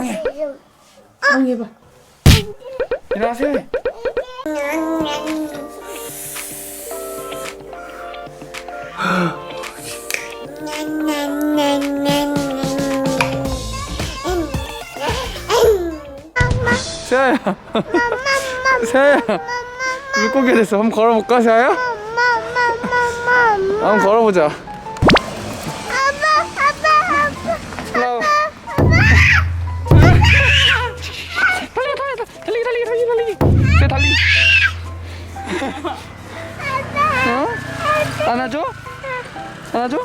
엉해. 엉해 봐. 일어나세요. 세아야. 세아야. 물고기 됐어. 한번 걸어볼까, 세아야? 한번 걸어보자. 안아줘? 안아줘?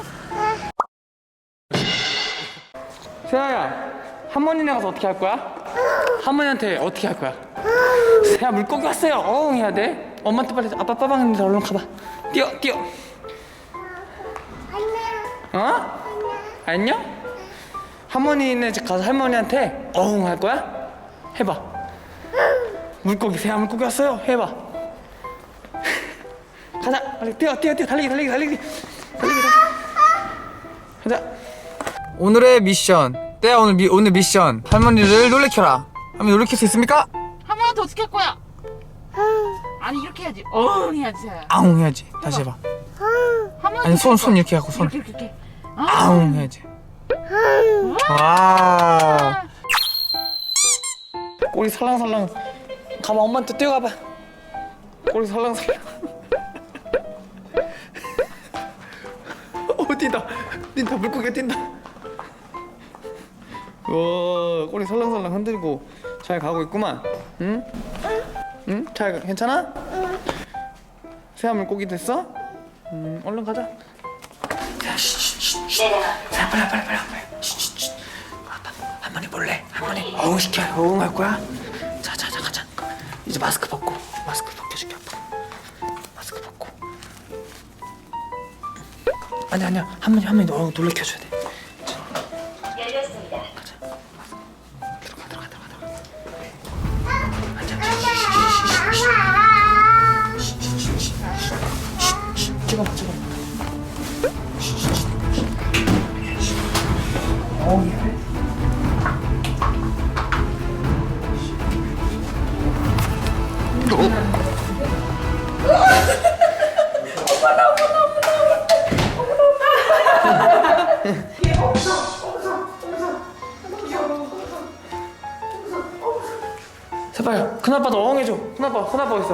세아야, 할머니네 가서 어떻게 할 거야? 할머니한테 어떻게 할 거야? 세아 물고기 왔어요. 어응 해야 돼. 엄마한테 빨리 아빠 빠방 했는데 얼른 가봐. 뛰어, 뛰어. 어? 안녕? 할머니네 집 가서 할머니한테 어흥 할 거야? 해봐. 물고기 새야 물고기 왔어요. 해봐. 가자. 빨리 뛰어 뛰어 뛰어 달리기 달리기 달리기 달리기. 가자. 오늘의 미션. 때야 오늘 미, 오늘 미션. 할머니를 놀래켜라. 할머니 놀래킬 수 있습니까? 할머니한테 어떻게 할 거야? 아니 이렇게 해야지. 어응 해야지. 아웅 해야지. 다시 해봐. 할머니 아니 손 손 이렇게 하고 손. 이렇게 이렇게. 이렇게. 아웅 해야지. 와. 꼬리 살랑살랑. 가만 엄마한테 뛰어가봐. 꼬리 살랑살랑. 어 뛴다. 뛴다 물고기가 뛴다. 와 꼬리 살랑살랑 흔들고 잘 가고 있구만. 응? 응? 잘 가- 괜찮아? 새아 물고기 됐어? 음 얼른 가자. 자, 빨리 빨리 빨리 빨리. 쉿, 쉿. 아빠, 할머니 몰래. 할머니 어흥 시켜. 어흥 할 거야. 자, 자, 자, 가자. 이제 마스크 벗고. 마스크 벗겨줄게 아빠. 아니 아니야. 할머니 할머니 너 놀래켜줘야 돼. 제발 큰아빠도 어흥해줘. 큰아빠 큰아빠 있어.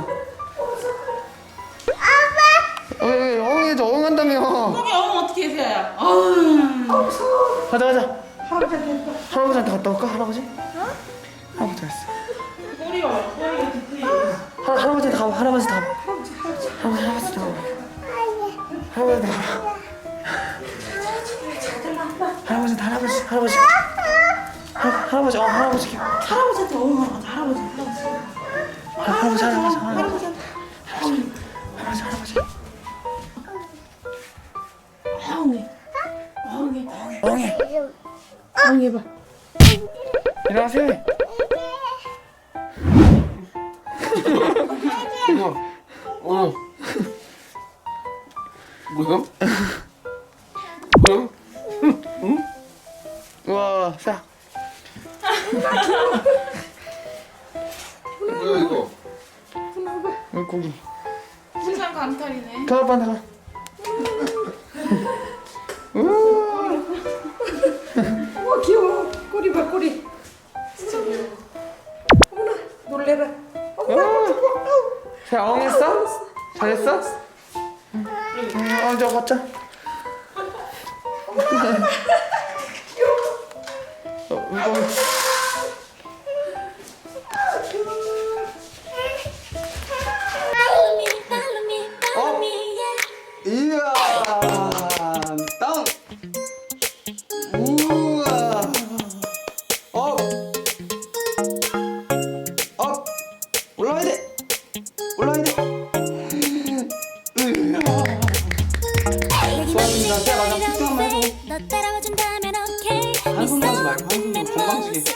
아빠! 왜, 왜 어흥해줘. 어흥한다며. 거기 어응 어떻게 해서야? 어응. 가자 가자. 할아버지한테 할아버지한테 갔다 올까 할아버지? 어? 할아버지 갔어. 꼬리가 꼬리가 뒤틀리. 할, 할아버지한테 가봐 할아버지한테 가봐. 할아버지 할아버지한테 가봐. 할아버지한테 가봐 할아버지한테 할아버지 할아버지 할, 할아버지 어 할아버지 할아버지한테 어응 하자. 할아버지 할아버지. 할- 할아버지 할아버지 할아버지 할아버지한테 할아버지 할아버지 어응해. 어응해. 어흥해 어응해 봐. 일어나세요 어. 뭐야? 뭐야? 우와 자 뭐야 이거? 물고기 세상 감탈이네. 큰아빠한테 가 우와 귀여워. 꼬리 봐 꼬리. 진짜 귀여워. 어머나 놀래라. 자, 어흥했어? 잘했어? 응, 어, 저 걷자. 어, 물고기. 어? 이야, 땅. 우와. 업. 업. 올라와야 돼. 올라와야 돼. 수아입니다. 제가 마지막 숙제 한번 해줘. 너 따라와준 말고 한숨 건방지게.